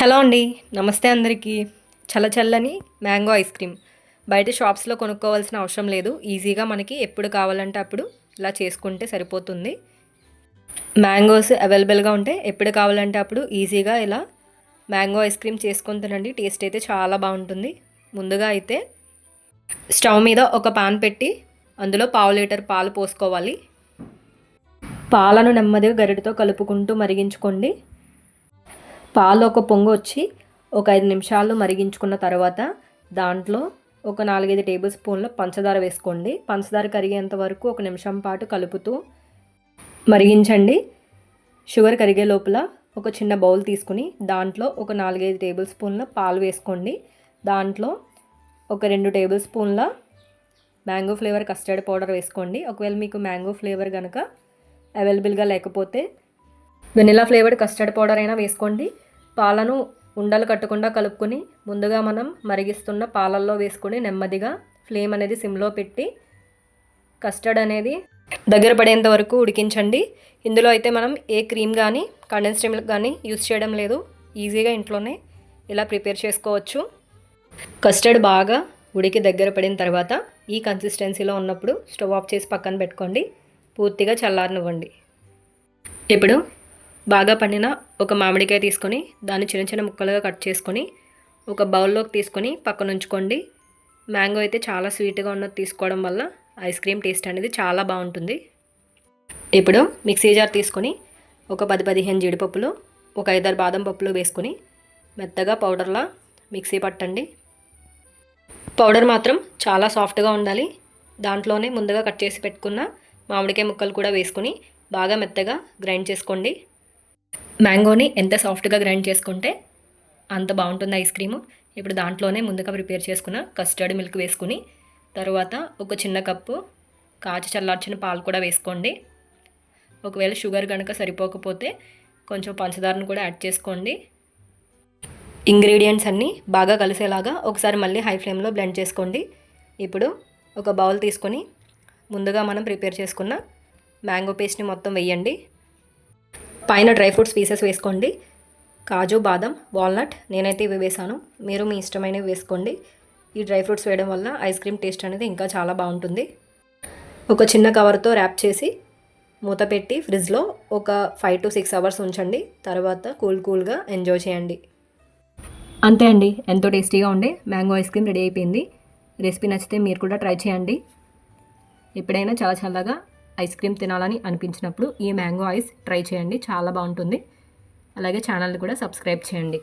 Hello అండి. నమస్తే అందరికీ. చల్ల చల్లని మ్యాంగో ఐస్ క్రీమ్. బయట షాప్స్లో కొనుక్కోవాల్సిన అవసరం లేదు. ఈజీగా మనకి ఎప్పుడు కావాలంటే అప్పుడు ఇలా చేసుకుంటే సరిపోతుంది. మ్యాంగోస్ అవైలబుల్గా ఉంటే ఎప్పుడు కావాలంటే అప్పుడు ఈజీగా ఇలా మ్యాంగో ఐస్ క్రీమ్ చేసుకొని తినండి. టేస్ట్ అయితే చాలా బాగుంటుంది. ముందుగా అయితే స్టవ్ మీద ఒక పాన్ పెట్టి అందులో పావు లీటర్ పాలు పోసుకోవాలి. పాలను నెమ్మదిగా గరిటతో కలుపుకుంటూ మరిగించుకోండి. పాలు ఒక పొంగు వచ్చి ఒక ఐదు నిమిషాలు మరిగించుకున్న తర్వాత దాంట్లో ఒక నాలుగైదు టేబుల్ స్పూన్ల పంచదార వేసుకోండి. పంచదార కరిగేంత వరకు ఒక నిమిషం పాటు కలుపుతూ మరిగించండి. షుగర్ కరిగే లోపల ఒక చిన్న బౌల్ తీసుకుని దాంట్లో ఒక నాలుగైదు టేబుల్ స్పూన్ల పాలు వేసుకోండి. దాంట్లో ఒక రెండు టేబుల్ స్పూన్ల మ్యాంగో ఫ్లేవర్ కస్టర్డ్ పౌడర్ వేసుకోండి. ఒకవేళ మీకు మ్యాంగో ఫ్లేవర్ కనుక అవైలబుల్గా లేకపోతే వెనిలా ఫ్లేవర్డ్ కస్టర్డ్ పౌడర్ అయినా వేసుకోండి. పాలను ఉండలు కట్టకుండా కలుపుకొని ముందుగా మనం మరిగిస్తున్న పాలల్లో వేసుకొని నెమ్మదిగా ఫ్లేమ్ అనేది సిమ్లో పెట్టి కస్టర్డ్ అనేది దగ్గర పడేంత వరకు ఉడికించండి. ఇందులో అయితే మనం ఏ క్రీమ్ కానీ కండెన్స్డ్ మిల్క్ కానీ యూస్ చేయడం లేదు. ఈజీగా ఇంట్లోనే ఇలా ప్రిపేర్ చేసుకోవచ్చు. కస్టర్డ్ బాగా ఉడికి దగ్గర పడిన తర్వాత ఈ కన్సిస్టెన్సీలో ఉన్నప్పుడు స్టవ్ ఆఫ్ చేసి పక్కన పెట్టుకోండి. పూర్తిగా చల్లారనివ్వండి. ఇప్పుడు బాగా పండిన ఒక మామిడికాయ తీసుకొని దాన్ని చిన్న చిన్న ముక్కలుగా కట్ చేసుకొని ఒక బౌల్లోకి తీసుకొని పక్కన ఉంచుకోండి. మ్యాంగో అయితే చాలా స్వీట్గా ఉన్నది తీసుకోవడం వల్ల ఐస్ క్రీమ్ టేస్ట్ అనేది చాలా బాగుంటుంది. ఇప్పుడు మిక్సీ జార్ తీసుకొని ఒక పది పదిహేను జీడిపప్పులు ఒక ఐదారు బాదం పప్పులు వేసుకొని మెత్తగా పౌడర్లా మిక్సీ పట్టండి. పౌడర్ మాత్రం చాలా సాఫ్ట్గా ఉండాలి. దాంట్లోనే ముందుగా కట్ చేసి పెట్టుకున్న మామిడికాయ ముక్కలు కూడా వేసుకొని బాగా మెత్తగా గ్రైండ్ చేసుకోండి. మ్యాంగోని ఎంత సాఫ్ట్గా గ్రైండ్ చేసుకుంటే అంత బాగుంటుంది ఐస్ క్రీము. ఇప్పుడు దాంట్లోనే ముందుగా ప్రిపేర్ చేసుకున్న కస్టర్డ్ మిల్క్ వేసుకుని తర్వాత ఒక చిన్న కప్పు కాచి చల్లార్చిన పాలు కూడా వేసుకోండి. ఒకవేళ షుగర్ కనుక సరిపోకపోతే కొంచెం పంచదారను కూడా యాడ్ చేసుకోండి. ఇంగ్రీడియంట్స్ అన్నీ బాగా కలిసేలాగా ఒకసారి మళ్ళీ హై ఫ్లేమ్లో బ్లెండ్ చేసుకోండి. ఇప్పుడు ఒక బౌల్ తీసుకొని ముందుగా మనం ప్రిపేర్ చేసుకున్న మ్యాంగో పేస్ట్ని మొత్తం వేయండి. పైన డ్రై ఫ్రూట్స్ పీసెస్ వేసుకోండి. కాజు బాదం వాల్నట్ నేనైతే ఇవి వేసాను. మీరు మీ ఇష్టమైనవి వేసుకోండి. ఈ డ్రై ఫ్రూట్స్ వేయడం వల్ల ఐస్ క్రీమ్ టేస్ట్ అనేది ఇంకా చాలా బాగుంటుంది. ఒక చిన్న కవర్తో ర్యాప్ చేసి మూత పెట్టి ఫ్రిడ్జ్లో ఒక ఫైవ్ టు సిక్స్ అవర్స్ ఉంచండి. తర్వాత కూల్ కూల్గా ఎంజాయ్ చేయండి. అంతే అండి. ఎంతో టేస్టీగా ఉండే మ్యాంగో ఐస్ క్రీమ్ రెడీ అయిపోయింది. రెసిపీ నచ్చితే మీరు కూడా ట్రై చేయండి. ఎప్పుడైనా చాలా చల్లగా ఐస్ క్రీమ్ తినాలని అనిపించినప్పుడు ఈ మ్యాంగో ఐస్ ట్రై చేయండి. చాలా బాగుంటుంది. అలాగే ఛానల్ని కూడా సబ్స్క్రైబ్ చేయండి.